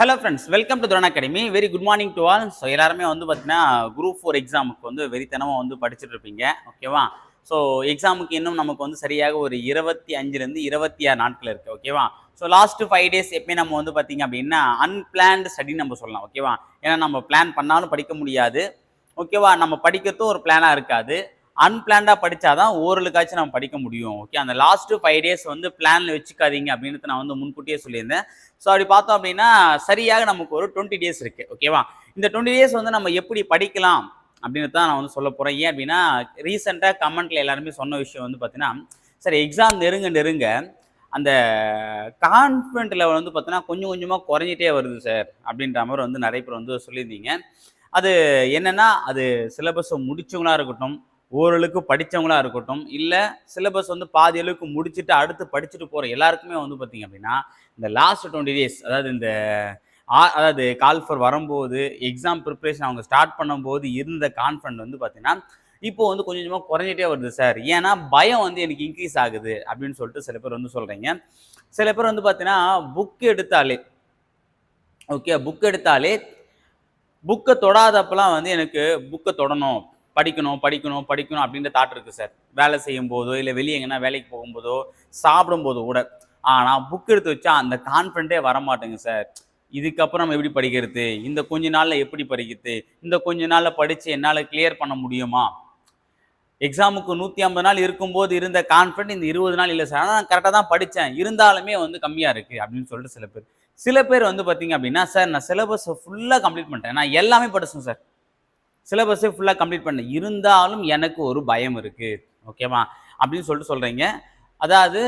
Hello friends welcome to Thuran academy very good morning to all so எல்லாருமே வந்து பார்த்தீங்கன்னா group four எக்ஸாமுக்கு வந்து வெறித்தனமாக வந்து படிச்சுட்டு இருப்பீங்க. ஓகேவா ஸோ எக்ஸாமுக்கு இன்னும் நமக்கு வந்து சரியாக ஒரு இருபத்தி அஞ்சுலேருந்து இருபத்தி ஆறு நாட்கள் இருக்குது ஓகேவா ஸோ லாஸ்ட் ஃபைவ் டேஸ் எப்பயும் நம்ம வந்து பார்த்தீங்க அப்படின்னா அன்பிளான்டு ஸ்டடின்னு நம்ம சொல்லலாம். ஓகேவா ஏன்னா நம்ம பிளான் பண்ணாலும் படிக்க முடியாது. ஓகேவா நம்ம படிக்கிறதும் ஒரு பிளானாக இருக்காது. அன்பிளான்டாக படித்தாதான் ஓரலுக்காச்சும் நம்ம படிக்க முடியும் ஓகே அந்த லாஸ்ட்டு ஃபைவ் டேஸ் வந்து பிளானில் வச்சுக்காதீங்க அப்படின்னு நான் வந்து முன்கூட்டியே சொல்லியிருந்தேன். ஸோ அப்படி பார்த்தோம் அப்படின்னா சரியாக நமக்கு ஒரு டுவெண்ட்டி டேஸ் இருக்குது ஓகேவா இந்த டுவெண்ட்டி டேஸ் வந்து நம்ம எப்படி படிக்கலாம் அப்படின்னு தான் நான் வந்து சொல்ல போகிறேன் ஏன் அப்படின்னா ரீசெண்டாக கமெண்ட்டில் எல்லாருமே சொன்ன விஷயம் வந்து பார்த்தீங்கன்னா சரி எக்ஸாம் நெருங்க நெருங்க அந்த கான்ஃபிடென்ட் லெவல் வந்து பார்த்தீங்கன்னா கொஞ்சம் கொஞ்சமாக குறைஞ்சிட்டே வருது சார் அப்படின்ற மாதிரி வந்து நிறைய பேர் வந்து சொல்லியிருந்தீங்க. அது என்னென்னா அது சிலபஸை முடிச்சவங்களாக இருக்கட்டும் ஓரளவுக்கு படித்தவங்களா இருக்கட்டும் இல்லை சிலபஸ் வந்து பாதி அளவுக்கு முடிச்சுட்டு அடுத்து படிச்சுட்டு போகிற எல்லாருக்குமே வந்து பார்த்தீங்க அப்படின்னா இந்த லாஸ்ட் டுவெண்ட்டி டேஸ் அதாவது இந்த ஆ- அதாவது கால் ஃபார் வரும்போது எக்ஸாம் ப்ரிப்பரேஷன் அவங்க ஸ்டார்ட் பண்ணும்போது இருந்த கான்ஃபிடன்ட் வந்து பார்த்தீங்கன்னா இப்போ வந்து கொஞ்சம் கொஞ்சமாக குறைஞ்சிட்டே வருது சார் ஏன்னா பயம் வந்து எனக்கு இன்க்ரீஸ் ஆகுது அப்படின்னு சொல்லிட்டு சில பேர் வந்து சொல்கிறீங்க சில பேர் வந்து பார்த்தீங்கன்னா புக் எடுத்தாலே ஓகே புக் எடுத்தாலே புக்கை தொடாதப்பெல்லாம் வந்து எனக்கு புக்கை தொடணும். படிக்கணும் படிக்கணும் படிக்கணும் அப்படின்ற தாட் இருக்குது சார் வேலை செய்யும் போதோ இல்லை வெளியே எங்கன்னா வேலைக்கு போகும்போதோ சாப்பிடும்போதோ கூட. ஆனால் புக் எடுத்து வச்சா அந்த கான்ஃபிடென்ட்டே வர சார் இதுக்கப்புறம் நம்ம எப்படி படிக்கிறது? இந்த கொஞ்ச நாளில் எப்படி படிக்கிறது? இந்த கொஞ்ச நாளில் படித்து என்னால் கிளியர் பண்ண முடியுமா? எக்ஸாமுக்கு நூற்றி ஐம்பது நாள் இருக்கும்போது இருந்த கான்ஃபிடன்ட் இந்த இருபது நாள் இல்லை சார் ஆனால் நான் கரெக்டாக தான் படித்தேன் இருந்தாலுமே வந்து கம்மியாக இருக்குது அப்படின்னு சொல்லிட்டு சில பேர். சில பேர் வந்து பார்த்தீங்க அப்படின்னா சார் நான் சிலபஸை ஃபுல்லாக கம்ப்ளீட் பண்ணிட்டேன். நான் எல்லாமே படிச்சேன் சார் சிலபஸை ஃபுல்லாக கம்ப்ளீட் பண்ண. இருந்தாலும் எனக்கு ஒரு பயம் இருக்குது ஓகேவா அப்படின்னு சொல்லிட்டு சொல்கிறீங்க அதாவது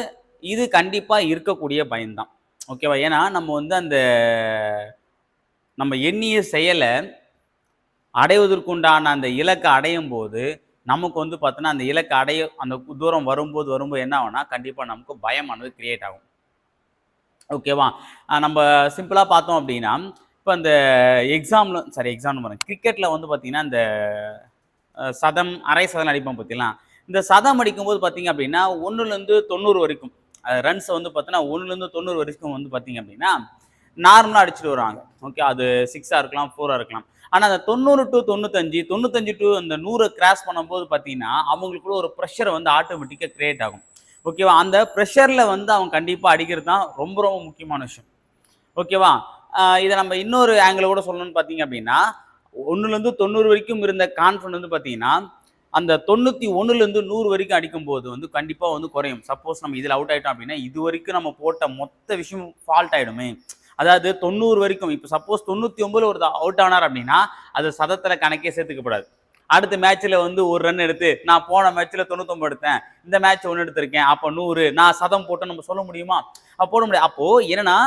இது கண்டிப்பாக இருக்கக்கூடிய பயம்தான். ஓகேவா ஏன்னா நம்ம வந்து அந்த நம்ம எண்ணிய செயலை அடைவதற்குண்டான அந்த இலக்கை அடையும் போது நமக்கு வந்து பார்த்தோன்னா அந்த இலக்கை அடைய அந்த தூரம் வரும்போது வரும்போது என்ன ஆகும்னா கண்டிப்பாக நமக்கு பயமானது கிரியேட் ஆகும். ஓகேவா நம்ம சிம்பிளாக பார்த்தோம் அப்படின்னா இப்போ அந்த எக்ஸாமில் சாரி எக்ஸாம் பாருங்க. கிரிக்கெட்டில் வந்து பார்த்தீங்கன்னா இந்த சதம் அரை சதம் அடிப்போம் பார்த்தீங்களா இந்த சதம் அடிக்கும்போது பார்த்தீங்க அப்படின்னா ஒன்றுலேருந்து தொண்ணூறு வரைக்கும் ரன்ஸ் வந்து பார்த்தீங்கன்னா ஒன்றுலேருந்து தொண்ணூறு வரைக்கும் வந்து பார்த்தீங்க அப்படின்னா நார்மலாக அடிச்சுட்டு வருவாங்க. ஓகே அது சிக்ஸாக இருக்கலாம் ஃபோராக இருக்கலாம். ஆனால் அந்த தொண்ணூறு டு தொண்ணூத்தஞ்சு தொண்ணூத்தஞ்சு டு அந்த நூறை கிராஸ் பண்ணும்போது பார்த்தீங்கன்னா அவங்களுக்குள்ள ஒரு ப்ரெஷர் வந்து ஆட்டோமேட்டிக்காக க்ரியேட் ஆகும். ஓகேவா அந்த ப்ரெஷரில் வந்து அவன் கண்டிப்பாக அடிக்கிறது தான் ரொம்ப ரொம்ப முக்கியமான விஷயம். ஓகேவா இதை நம்ம இன்னொரு ஆங்கிள் கூட சொல்லணும்னு பார்த்தீங்க அப்படின்னா ஒன்றுலேருந்து தொண்ணூறு வரைக்கும் இருந்த கான்ஃபிடன்ட் வந்து பார்த்தீங்கன்னா அந்த தொண்ணூற்றி ஒன்றுலேருந்து நூறு வரைக்கும் அடிக்கும்போது வந்து கண்டிப்பாக வந்து குறையும். சப்போஸ் நம்ம இதில் அவுட் ஆகிட்டோம் அப்படின்னா இது வரைக்கும் நம்ம போட்ட மொத்த விஷயம் ஃபால்ட் ஆகிடுமே அதாவது தொண்ணூறு வரைக்கும் இப்போ சப்போஸ் தொண்ணூற்றி ஒம்பது ஒரு அவுட் ஆனார் அப்படின்னா அது சதத்தில் கணக்கே சேர்த்துக்கப்படாது. அடுத்த மேட்ச்சில் வந்து ஒரு ரன் எடுத்து நான் போன மேட்ச்சில் தொண்ணூத்தொம்பது எடுத்தேன் இந்த மேட்ச் ஒன்று எடுத்திருக்கேன் அப்போ நூறு நான் சதம் போட்டு நம்ம சொல்ல முடியுமா? அப்போ போட முடியாது. அப்போது என்னன்னா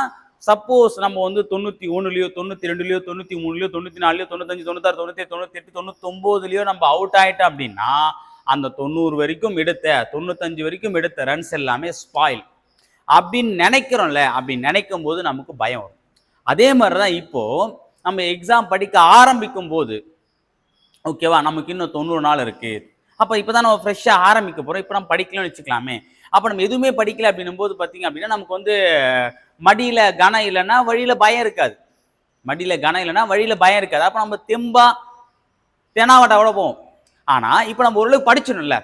சப்போஸ் நம்ம வந்து தொண்ணூற்றி ஒன்றுலையோ தொண்ணூற்றி ரெண்டுலையோ தொண்ணூற்றி மூணுலையோ தொண்ணூற்றி நாலுலையோ தொண்ணூத்தஞ்சு தொண்ணூத்தாறு தொண்ணூற்றி தொண்ணூற்றி எட்டு தொண்ணூத்தொம்போதுலையோ நம்ம அவுட் ஆயிட்டோம் அப்படின்னா அந்த தொண்ணூறு வரைக்கும் எடுத்த தொண்ணூத்தஞ்சு வரைக்கும் எடுத்த ரன்ஸ் எல்லாமே ஸ்பாயில் அப்படின்னு நினைக்கிறோம்ல அப்படின்னு நினைக்கும் போது நமக்கு பயம் வரும். அதே மாதிரி தான் இப்போது நம்ம எக்ஸாம் படிக்க ஆரம்பிக்கும் போது ஓகேவா நமக்கு இன்னும் தொண்ணூறு நாள் இருக்குது அப்போ இப்போ தான் நம்ம ஃப்ரெஷ்ஷாக ஆரம்பிக்க போகிறோம் இப்போ நம்ம படிக்கலன்னு வச்சுக்கலாமே. அப்போ நம்ம எதுவுமே படிக்கல அப்படின்னும் போது பார்த்தீங்க அப்படின்னா நமக்கு வந்து மடியில் கனம் இல்லைன்னா வழியில் பயம் இருக்காது. மடியில் கனம் இல்லைன்னா வழியில் பயம் இருக்காது. அப்போ நம்ம தெம்பா தெனாவட்டாவோட போவோம். ஆனால் இப்போ நம்ம ஓரளவுக்கு படிச்சிடணும்ல.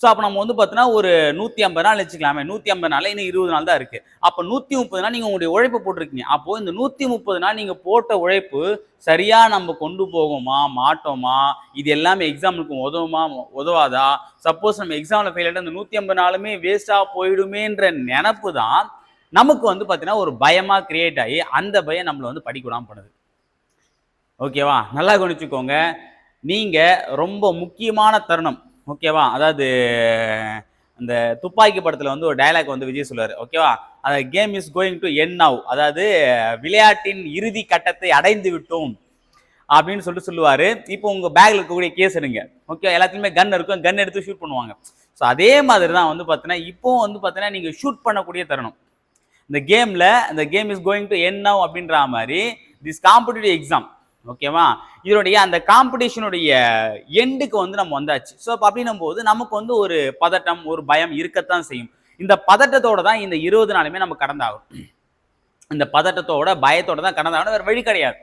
ஸோ அப்போ நம்ம வந்து பார்த்தோன்னா ஒரு நூற்றி ஐம்பது நாள் வச்சுக்கலாமே. நூற்றி ஐம்பது நாள் இன்னும் இருபது நாள் தான் இருக்குது அப்போ நூற்றி முப்பது நாள் நீங்கள் உங்களுடைய உழைப்பு போட்டிருக்கீங்க. அப்போது இந்த நூற்றி முப்பது நாள் நீங்கள் போட்ட உழைப்பு சரியாக நம்ம கொண்டு போகுமா மாட்டோமா? இது எல்லாமே எக்ஸாமுக்கு உதவுமா உதவாதா? சப்போஸ் நம்ம எக்ஸாமில் ஃபெயில் ஆகிட்டு அந்த நூற்றி ஐம்பது நாளுமே வேஸ்ட்டாக போயிடுமேன்ற நினப்பு தான் நமக்கு வந்து பார்த்தீங்கன்னா ஒரு பயமாக கிரியேட் ஆகி அந்த பயம் நம்மளை வந்து படிக்க விடாம பண்ணுது ஓகேவா நல்லா கவனிச்சுக்கோங்க. நீங்கள் ரொம்ப முக்கியமான தருணம். ஓகேவா அதாவது அந்த துப்பாக்கி படத்தில் வந்து ஒரு டயலாக் வந்து விஜய் சொல்லுவார். ஓகேவா அந்த game is going to end now அதாவது விளையாட்டின் இறுதி கட்டத்தை அடைந்து விட்டோம். அப்படின்னு சொல்லிட்டு சொல்லுவார். இப்போ உங்கள் பேக்கில் இருக்கக்கூடிய கேஸ் எடுங்க. ஓகே எல்லாத்துலேயுமே கன் இருக்கும். கன் எடுத்து ஷூட் பண்ணுவாங்க. ஸோ அதே மாதிரி தான் வந்து பார்த்தீங்கன்னா இப்போ வந்து பார்த்தீங்கன்னா நீங்கள் ஷூட் பண்ணக்கூடிய தருணம். இந்த கேமில் இந்த game is going to end now அப்படின்ற மாதிரி திஸ் காம்படிட்டிவ் எக்ஸாம் ஓகேவா இதனுடைய அந்த காம்படிஷனுடைய எண்டுக்கு வந்து நம்ம வந்தாச்சு. ஸோ அப்போ அப்படின்னும் போது நமக்கு வந்து ஒரு பதட்டம் ஒரு பயம் இருக்கத்தான் செய்யும். இந்த பதட்டத்தோட தான் இந்த இருபது நாளுமே நம்ம கடந்தாகும். இந்த பதட்டத்தோட பயத்தோட தான் கடந்தாகணும் வேறு வழி கிடையாது.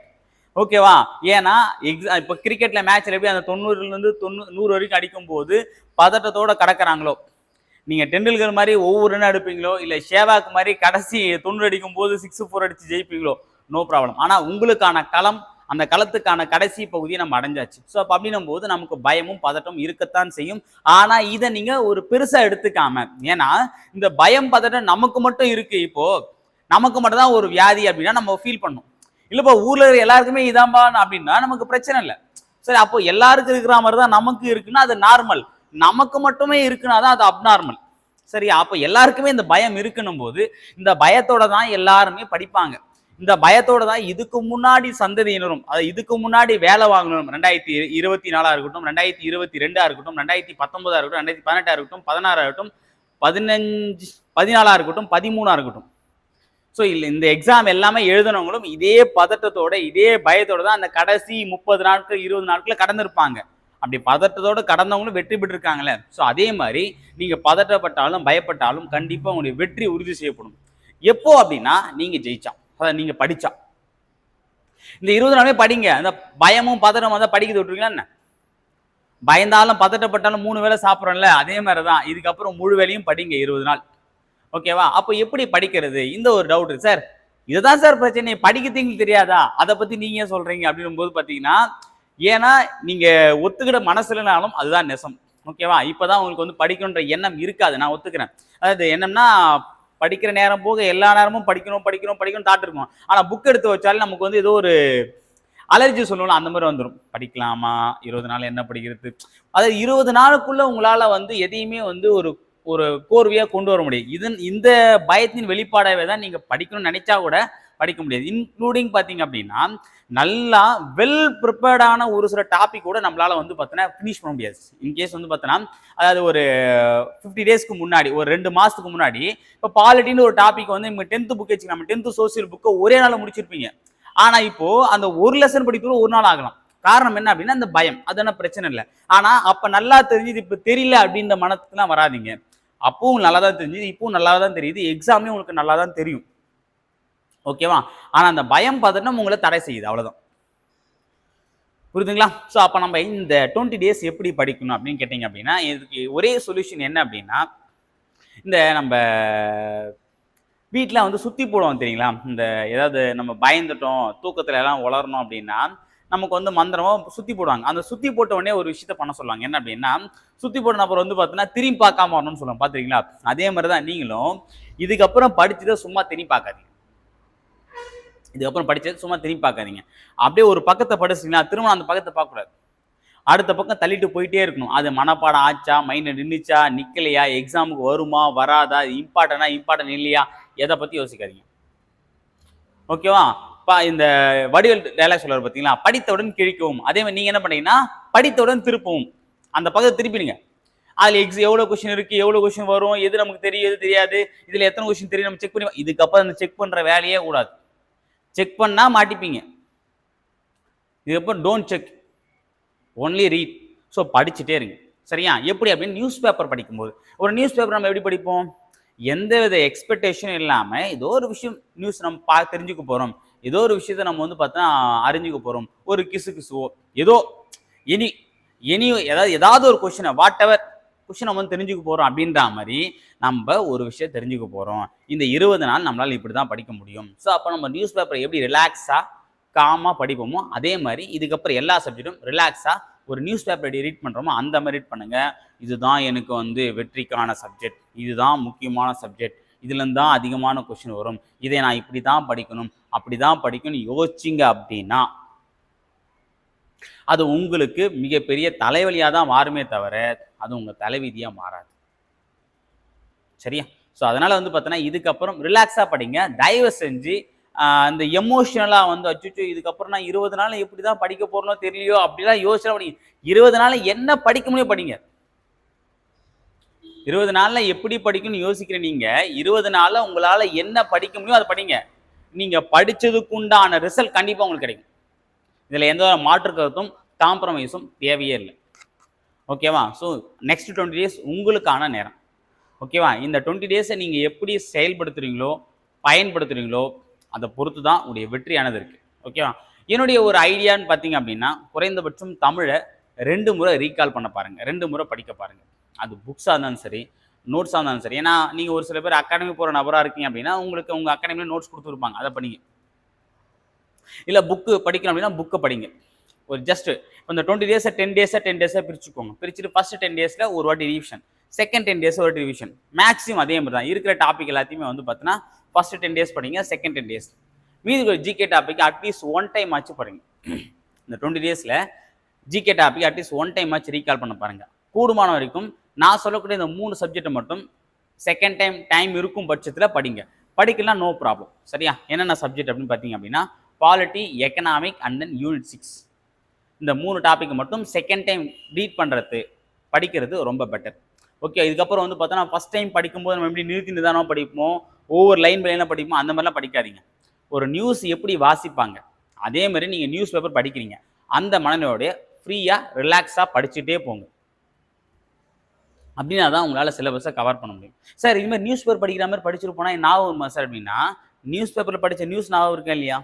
ஓகேவா ஏன்னா எக்ஸா இப்போ கிரிக்கெட்டில் மேட்ச்ல எப்படி அந்த தொண்ணூறுலேருந்து தொண்ணூறு நூறு வரைக்கும் அடிக்கும் போது பதட்டத்தோட கடக்கிறாங்களோ? நீங்கள் டெண்டுல்கர் மாதிரி ஒவ்வொரு ரன் அடிப்பீங்களோ இல்லை ஷேவாக் மாதிரி கடைசி தொண்ணூறு அடிக்கும் போது சிக்ஸ் ஃபோர் அடித்து ஜெயிப்பீங்களோ நோ ப்ராப்ளம் ஆனால் உங்களுக்கான களம் அந்த களத்துக்கான கடைசி பகுதியை நம்ம அடைஞ்சாச்சு. ஸோ அப்போ அப்படின்னும் போது நமக்கு பயமும் பதட்டம் இருக்கத்தான் செய்யும். ஆனால் இதை நீங்கள் ஒரு பெருசாக எடுத்துக்காம ஏன்னா இந்த பயம் பதட்டம் நமக்கு மட்டும் இருக்கு இப்போ. நமக்கு மட்டும் தான் ஒரு வியாதி அப்படின்னா நம்ம ஃபீல் பண்ணும். இல்லைப்பா ஊரில் இருக்கிற எல்லாருக்குமே இதாம்பா அப்படின்னா நமக்கு பிரச்சனை இல்லை. சரி அப்போ எல்லாருக்கும் இருக்கிற மாதிரி தான் நமக்கு இருக்குன்னா அது நார்மல் நமக்கு மட்டுமே இருக்குன்னா தான் அது அப்நார்மல் சரி அப்போ எல்லாருக்குமே இந்த பயம் இருக்கணும் போது இந்த பயத்தோட தான் எல்லாருமே படிப்பாங்க. இந்த பயத்தோட தான் இதுக்கு முன்னாடி சந்ததியினரும் அது இதுக்கு முன்னாடி வேலை வாங்கணும் ரெண்டாயிரத்தி இருபத்தி நாலா இருக்கட்டும் ரெண்டாயிரத்தி இருபத்தி ரெண்டா இருக்கட்டும் ரெண்டாயிரத்தி பத்தொன்பதா இருக்கட்டும் ரெண்டாயிரத்தி பதினெட்டா இருக்கட்டும் பதினாறா இருக்கட்டும் பதினஞ்சு பதினாலா இருக்கட்டும் பதிமூணா இருக்கட்டும். ஸோ இல்லை இந்த எக்ஸாம் எல்லாமே எழுதுனவங்களும் இதே பதட்டத்தோட இதே பயத்தோட தான் அந்த கடைசி முப்பது நாட்கள் இருபது நாட்கள் கடந்திருப்பாங்க. அப்படி பதட்டத்தோடு கடந்தவங்களும் வெற்றி பெற்றிருக்காங்களே. ஸோ அதே மாதிரி நீங்கள் பதட்டப்பட்டாலும் பயப்பட்டாலும் கண்டிப்பாக உங்களுடைய வெற்றி உறுதி செய்யப்படும். எப்போ அப்படின்னா நீங்கள் ஜெயிச்சா. அதை நீங்கள் படித்தா இந்த இருபது நாளே படிங்க. அந்த பயமும் பதட்டமும் தான் படிக்க விட்டுருக்கீங்களா என்ன? பயந்தாலும் பதட்டப்பட்டாலும் மூணு வேளை சாப்பிட்றோம்ல அதே மாதிரி தான் இதுக்கப்புறம் முழு வேலையும் படிங்க இருபது நாள். ஓகேவா அப்போ எப்படி படிக்கிறது? இந்த ஒரு டவுட் சார் இதுதான் சார் பிரச்சனை. படிக்கிறதுக்கு தெரியாதா? அதை பத்தி நீங்க ஏன் சொல்றீங்க? அப்படின்னும் போது பாத்தீங்கன்னா ஏன்னா நீங்க ஒத்துக்கிட மனசுலனாலும் அதுதான் நெசம். ஓகேவா இப்பதான் உங்களுக்கு வந்து படிக்கணுன்ற எண்ணம் இருக்காது. நான் ஒத்துக்கிறேன். அதாவது என்னம்னா படிக்கிற நேரம் போக எல்லா நேரமும் படிக்கணும் படிக்கணும் படிக்கணும் தாட் இருக்கும். ஆனால் புக் எடுத்து வச்சாலும் நமக்கு வந்து ஏதோ ஒரு அலர்ஜி சொல்லணும் அந்த மாதிரி வந்துடும் படிக்கலாமா? இருபது நாள் என்ன படிக்கிறது? அதாவது இருபது நாளுக்குள்ள உங்களால் வந்து எதையுமே வந்து ஒரு ஒரு கோர்வையாக கொண்டு வர முடியும். இதன் இந்த பயத்தின் வெளிப்பாடாகவே தான் நீங்கள் படிக்கணும்னு நினைச்சா கூட படிக்க முடியாது. இன்க்ளூடிங் பார்த்தீங்க அப்படின்னா நல்லா வெல் ப்ரிப்பேர்டான ஒரு சில டாபிக் கூட நம்மளால் வந்து பார்த்தோன்னா ஃபினிஷ் பண்ண முடியாது. இன்கேஸ் வந்து பார்த்தோன்னா அதாவது ஒரு ஃபிஃப்டி டேஸ்க்கு முன்னாடி ஒரு ரெண்டு மாதத்துக்கு முன்னாடி இப்போ பாலிட்டின்னு ஒரு டாபிக் வந்து நம்ம டென்த்து புக் வச்சுக்கலாம் நம்ம டென்த்து சோசியல் புக்கை ஒரே நாள் முடிச்சிருப்பீங்க. ஆனால் இப்போது அந்த ஒரு லெசன் படிக்கிறது ஒரு நாள் ஆகலாம். காரணம் என்ன அப்படின்னா அந்த பயம். அது என்ன பிரச்சனை இல்லை. ஆனால் அப்போ நல்லா தெரிஞ்சுது இப்போ தெரியல அப்படின்ற மனத்துக்குலாம் வராதீங்க. அப்பவும் நல்லா தான் தெரிஞ்சுது இப்பவும் நல்லா தான் தெரியுது எக்ஸாமே உங்களுக்கு நல்லா தான் தெரியும். ஓகேவா? ஆனால் அந்த பயம் பதட்டம் உங்களை தடை செய்யுது அவ்வளோதான் புரியுதுங்களா? ஸோ அப்போ நம்ம இந்த டுவெண்ட்டி டேஸ் எப்படி படிக்கணும் அப்படின்னு கேட்டிங்க அப்படின்னா இதுக்கு ஒரே சொல்யூஷன் என்ன அப்படின்னா இந்த நம்ம வீட்டில் வந்து சுற்றி போடுவோம் தெரியுங்களா? இந்த ஏதாவது நம்ம பயந்துட்டோம் தூக்கத்தில் எல்லாம் வளரணும் அப்படின்னா நமக்கு வந்து மந்திரமோ சுற்றி போடுவாங்க. அந்த சுற்றி போட்ட உடனே ஒரு விஷயத்த பண்ண சொல்லுவாங்க. என்ன அப்படின்னா சுற்றி போட்ட அப்புறம் வந்து பார்த்தீங்கன்னா திரும்பி பார்க்காம வரணும்னு சொல்லுவாங்க. பார்த்துருக்கீங்களா அதே மாதிரி தான் நீங்களும் இதுக்கப்புறம் படிச்சதை சும்மா திரும்பி பார்க்காதீங்க. இதுக்கப்புறம் படித்தது சும்மா திரும்பி பார்க்காதீங்க. அப்படியே ஒரு பக்கத்தை படிச்சிங்கன்னா திரும்ப அந்த பக்கத்தை பார்க்கக்கூடாது. அடுத்த பக்கம் தள்ளிட்டு போயிட்டே இருக்கணும். அது மனப்பாடம் ஆச்சா மைண்ட் நின்றுச்சா நிற்கலையா எக்ஸாமுக்கு வருமா வராதா இம்பார்ட்டனா இம்பார்ட்டன் இல்லையா எதை பற்றி யோசிக்காதீங்க. ஓகேவா பா இந்த வடிவல் டைலாக் சொல்லுவார் பார்த்தீங்களா படித்தவுடன் கிழிக்கவும். அதே மாதிரி நீங்கள் என்ன பண்ணீங்கன்னா படித்தவுடன் திருப்பவும். அந்த பக்கத்தை திருப்பிடுங்க. அதில் எக்ஸ் எவ்வளோ கொஸ்டின் இருக்குது எவ்வளோ கொஸ்டின் வரும் எது நமக்கு தெரியும் எது தெரியாது இதில் எத்தனை கொஷின் தெரியும் நம்ம செக் பண்ணி இதுக்கப்புறம் அந்த செக் பண்ணுற வேலையே கூடாது. செக் பண்ணால் மாட்டிப்பீங்க. இதுக்கப்புறம் don't check only read so படிச்சுட்டே இருங்க. சரியா? எப்படி அப்படின்னு நியூஸ் பேப்பர் படிக்கும்போது. ஒரு நியூஸ் பேப்பர் நம்ம எப்படி படிப்போம்? எந்த வித எக்ஸ்பெக்டேஷனும் இல்லாமல் ஏதோ ஒரு விஷயம் நியூஸ் நம்ம பா தெரிஞ்சுக்க போகிறோம் ஏதோ ஒரு விஷயத்த நம்ம வந்து பார்த்தா அறிஞ்சுக்க போகிறோம் ஒரு கிசு கிசுவோ ஏதோ எனி எனி ஏதாவது ஏதாவது ஒரு கொஷினை வாட் எவர் கொஷின் நம்ம வந்து தெரிஞ்சுக்க போகிறோம் அப்படின்ற மாதிரி நம்ம ஒரு விஷயம் தெரிஞ்சுக்க போகிறோம் இந்த இருபது நாள் நம்மளால் இப்படி தான் படிக்க முடியும். ஸோ அப்போ நம்ம நியூஸ் பேப்பரை எப்படி ரிலாக்ஸாக காமாக படிப்போமோ அதே மாதிரி இதுக்கப்புறம் எல்லா சப்ஜெக்ட்டும் ரிலாக்ஸாக ஒரு நியூஸ் பேப்பர் எப்படி ரீட் பண்ணுறோமோ அந்த மாதிரி ரீட் பண்ணுங்கள் இதுதான் எனக்கு வந்து வெற்றிக்கான சப்ஜெக்ட் இதுதான் முக்கியமான சப்ஜெக்ட் இதுலேருந்து தான் அதிகமான கொஷின் வரும். இதை நான் இப்படி தான் படிக்கணும். அப்படி தான் படிக்கணும் யோசிச்சிங்க அப்படின்னா அது உங்களுக்கு மிகப்பெரிய தலைவலியாக தான் மாறுமே தவிர அது உங்கள் தலைவிதியாக மாறாது. சரியா? ஸோ அதனால் வந்து பார்த்தோன்னா இதுக்கப்புறம் ரிலாக்ஸாக படிங்க. தயவு செஞ்சு அந்த எமோஷனலாக வந்து அச்சுச்சோ இதுக்கப்புறம் நான் இருபது நாள் எப்படி தான் படிக்க போகிறனோ தெரியலையோ அப்படிலாம் யோசிச்சா படிங்க இருபது நாள் என்ன படிக்க முடியும் படிங்க. இருபது நாளில் எப்படி படிக்கணும்னு யோசிக்கிற நீங்க இருபது நாளில் உங்களால் என்ன படிக்க முடியும் அதை படிங்க. நீங்கள் படித்ததுக்குண்டான ரிசல்ட் கண்டிப்பாக உங்களுக்கு கிடைக்கும். இதில் எந்த ஒரு மாற்று கருத்தும் காம்ப்ரமைஸும் தேவையே இல்லை. ஓகேவா ஸோ நெக்ஸ்ட் டுவெண்ட்டி டேஸ் உங்களுக்கான நேரம். ஓகேவா இந்த டுவெண்ட்டி டேஸை நீங்கள் எப்படி செயல்படுத்துகிறீங்களோ பயன்படுத்துகிறீங்களோ அதை பொறுத்து தான் உங்களுடைய வெற்றியானது இருக்குது ஓகேவா என்னுடைய ஒரு ஐடியான்னு பார்த்தீங்க அப்படின்னா குறைந்தபட்சம் தமிழை ரெண்டு முறை ரீகால் பண்ண பாருங்கள் ரெண்டு முறை படிக்க பாருங்கள் அது புக்ஸாக இருந்தாலும் சரி நோட்ஸாக இருந்தாலும் சரி. ஏன்னா நீங்கள் ஒரு சில பேர் அகாடமி போகிற நபராக இருக்கீங்க அப்படின்னா உங்களுக்கு உங்கள் அகாடமியில் நோட்ஸ் கொடுத்துருப்பாங்க. அதை பண்ணிங்க இல்லை புக்கு படிக்கணும் அப்படின்னா புக்கை படிங்க. ஒரு ஜஸ்ட் இந்த டுவெண்ட்டி டேஸை டென் டேஸாக டென் டேஸாக பிரிச்சுக்கோங்க. பிரிச்சுட்டு ஃபஸ்ட்டு டென் டேஸில் ஒரு வாட்டி ரிவிஷன் செகண்ட் டென் டேஸ் ஒரு ரிவிஷன் மேக்ஸிமம் அதே மாதிரி தான் இருக்கிற டாபிக் எல்லாத்தையுமே வந்து பார்த்தீங்கன்னா ஃபஸ்ட்டு டென் டேஸ் படிங்க செகண்ட் டென் டேஸ் மீதி GK topic at least one time ஆச்சு படிங்க. இந்த டுவெண்ட்டி டேஸில் GK topic at least one time ஆச்சு ரீகால் பண்ண பாருங்கள் கூடுமான வரைக்கும் நான் சொல்லக்கூடிய இந்த மூணு சப்ஜெக்டை மட்டும் செகண்ட் டைம் டைம் இருக்கும் பட்சத்தில் படிங்க. படிக்கலாம் நோ ப்ராப்ளம் சரியா? என்னென்ன சப்ஜெக்ட் அப்படின்னு பார்த்தீங்க அப்படின்னா polity economic and then unit six இந்த மூணு டாபிக் மட்டும் செகண்ட் டைம் ரீட் பண்ணுறது படிக்கிறது ரொம்ப பெட்டர் ஓகே இதுக்கப்புறம் வந்து பார்த்தோன்னா ஃபஸ்ட் டைம் படிக்கும்போது நம்ம எப்படி நிறுத்தி நிதானமாக படிப்போம் ஒவ்வொரு லைன் பை படிப்போம் அந்த மாதிரிலாம் படிக்காதீங்க. ஒரு நியூஸ் எப்படி வாசிப்பாங்க அதே மாதிரி நீங்கள் நியூஸ் பேப்பர் படிக்கிறீங்க அந்த மனநிலையோடைய ஃப்ரீயாக ரிலாக்ஸாக படிச்சுட்டே போங்க. அப்படின்னா தான் உங்களால் சிலபஸை கவர் பண்ண முடியும். சார் இது மாதிரி நியூஸ் பேப்பர் படிக்கிற மாதிரி படிச்சுட்டு போனால் ஞாபகம் வருமா சார் அப்படின்னா நியூஸ் பேப்பரில் படித்த நியூஸ் ஞாபகம் இருக்கேன் இல்லையா?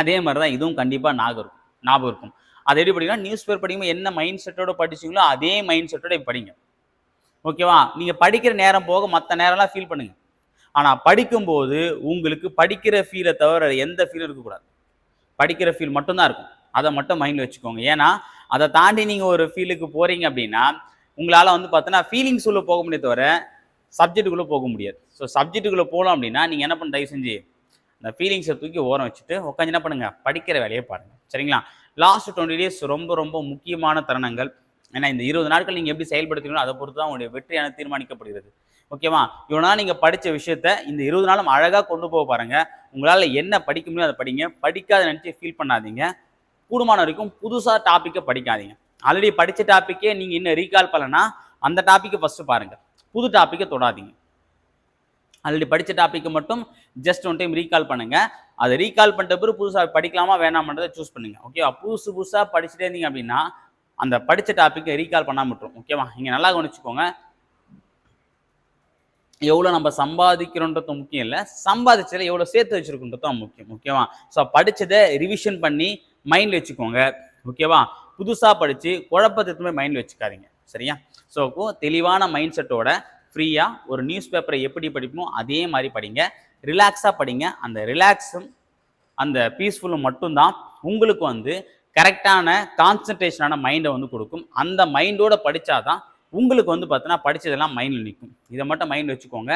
அதே மாதிரி தான் இதுவும் கண்டிப்பாக ஞாபகம் இருக்கும் ஞாபகம் இருக்கும். அதை எப்படி படிக்கணும்? நியூஸ் பேப்பர் படிக்கும்போது என்ன மைண்ட் செட்டோட படிச்சிங்களோ அதே மைண்ட் செட்டோட படிங்க. ஓகேவா நீங்கள் படிக்கிற நேரம் போக மற்ற நேரம்லாம் ஃபீல் பண்ணுங்கள் ஆனால் படிக்கும்போது உங்களுக்கு படிக்கிற ஃபீலை தவிர எந்த ஃபீலும் இருக்கக்கூடாது. படிக்கிற ஃபீல் மட்டும்தான் இருக்கும். அதை மட்டும் மைண்டில் வச்சுக்கோங்க. ஏன்னா அதை தாண்டி நீங்கள் ஒரு ஃபீலுக்கு போகிறீங்க அப்படின்னா உங்களால் வந்து பார்த்தோன்னா ஃபீலிங்ஸ் உள்ளே போக முடியாத தவிர சப்ஜெக்ட்டுக்குள்ளே போக முடியாது. ஸோ சப்ஜெக்ட்டுக்குள்ளே போகலாம் அப்படின்னா நீங்கள் என்ன பண்ண தயவு செஞ்சு இந்த ஃபீலிங்ஸை தூக்கி ஓரம் வச்சுட்டு உட்காந்து என்ன பண்ணுங்கள் படிக்கிற வேலையை பாருங்கள் சரிங்களா? லாஸ்ட் டுவெண்ட்டி டேஸ் ரொம்ப ரொம்ப முக்கியமான தருணங்கள். ஏன்னா இந்த இருபது நாட்கள் நீங்கள் எப்படி செயல்படுத்துறீங்களோ அதை பொறுத்து தான் உங்களுடைய வெற்றியான தீர்மானிக்கப்படுகிறது. ஓகேவா? இவ்வளோ நீங்கள் படித்த விஷயத்த இந்த இருபது நாளும் அழகாக கொண்டு போக பாருங்கள் உங்களால் என்ன படிக்க முடியும் அதை படிங்க. படிக்காத நினச்சி ஃபீல் பண்ணாதீங்க. கூடுமான வரைக்கும் புதுசாக டாப்பிக்கை படிக்காதீங்க. ஆல்ரெடி படித்த டாப்பிக்கே நீங்கள் இன்னும் ரீகால் பண்ணலன்னா அந்த டாப்பிக்கை ஃபஸ்ட்டு பாருங்கள் புது டாப்பிக்கை தொடாதீங்க. ஆல்ரெடி படித்த டாப்பிக்கை மட்டும் ஜஸ்ட் ஒன் டைம் ரீகால் பண்ணுங்கள் அதை ரீகால் பண்ணிட்ட பிறகு புதுசாக படிக்கலாமா வேணாமன்றதை சூஸ் பண்ணுங்கள் ஓகேவா புதுசு புதுசாக படிச்சுட்டே இருந்தீங்க அப்படின்னா அந்த படித்த டாப்பிக்கை ரீகால் பண்ணாமல் விட்டுரும். ஓகேவா இங்கே நல்லா கவனிச்சுக்கோங்க. எவ்வளோ நம்ம சம்பாதிக்கிறோன்றது முக்கியம் இல்லை. சம்பாதிச்சதில் எவ்வளோ சேர்த்து வச்சிருக்குன்றது தான் முக்கியம். ஓகேவா ஸோ படித்ததை ரிவிஷன் பண்ணி மைண்டில் வச்சுக்கோங்க. ஓகேவா புதுசாக படித்து குழப்பத்தை மைண்டில் வச்சுக்காதீங்க. சரியா? ஸோ தெளிவான மைண்ட் செட்டோட ஃப்ரீயாக ஒரு நியூஸ் பேப்பரை எப்படி படிப்போமோ அதே மாதிரி படிங்க. ரிலாக்ஸாக படிங்க. அந்த ரிலாக்ஸும் அந்த பீஸ்ஃபுல்லும் மட்டும்தான் உங்களுக்கு வந்து கரெக்டான கான்சன்ட்ரேஷனான மைண்டை வந்து கொடுக்கும். அந்த மைண்டோட படித்தாதான் உங்களுக்கு வந்து பார்த்தீங்கன்னா படித்ததெல்லாம் மைண்டில் நிற்கும் இதை மட்டும் மைண்ட் வச்சுக்கோங்க.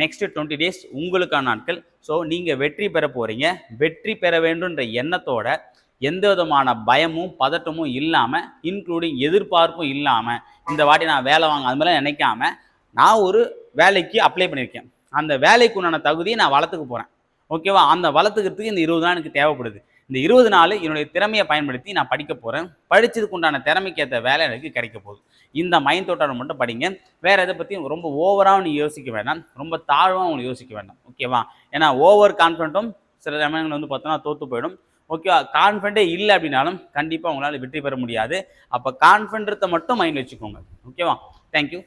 நெக்ஸ்ட் டுவெண்ட்டி டேஸ் உங்களுக்கான நாட்கள். ஸோ நீங்கள் வெற்றி பெற போகிறீங்க வெற்றி பெற வேண்டுன்ற எண்ணத்தோட எந்த விதமான பயமும் பதட்டமும் இல்லாமல் இன்க்ளூடிங் எதிர்பார்ப்பும் இல்லாமல் இந்த வாட்டி நான் வேலை வாங்க அது மாதிரிலாம் நினைக்காம நான் ஒரு வேலைக்கு அப்ளை பண்ணியிருக்கேன். அந்த வேலைக்கு உண்டான தகுதியை நான் வளர்த்துக்க போகிறேன் ஓகேவா அந்த வளர்த்துக்கிறதுக்கு இந்த இருபது நாள் எனக்கு தேவைப்படுது. இந்த இருபது நாள் என்னுடைய திறமையை பயன்படுத்தி நான் படிக்க போகிறேன் படித்ததுக்கு உண்டான திறமைக்கேற்ற வேலை எனக்கு கிடைக்க போகுது. இந்த மைண்ட் தோட்டம் மட்டும் படிங்க. வேறு எதை பற்றியும் ரொம்ப ஓவராக நீ யோசிக்க வேண்டாம். ரொம்ப தாழ்வாக உங்களுக்கு யோசிக்க வேண்டாம். ஓகேவா ஏன்னா ஓவர் கான்ஃபிடண்ட்டும் சில சமயங்கள் வந்து பார்த்தோன்னா தோற்று போயிடும். ஓகேவா கான்ஃபிடென்ட்டே இல்லை அப்படின்னாலும் கண்டிப்பாக உங்களால் வெற்றி பெற முடியாது. அப்போ கான்ஃபிடென்ட்டை மட்டும் மைண்ட் வச்சுக்கோங்க. ஓகேவா தேங்க்யூ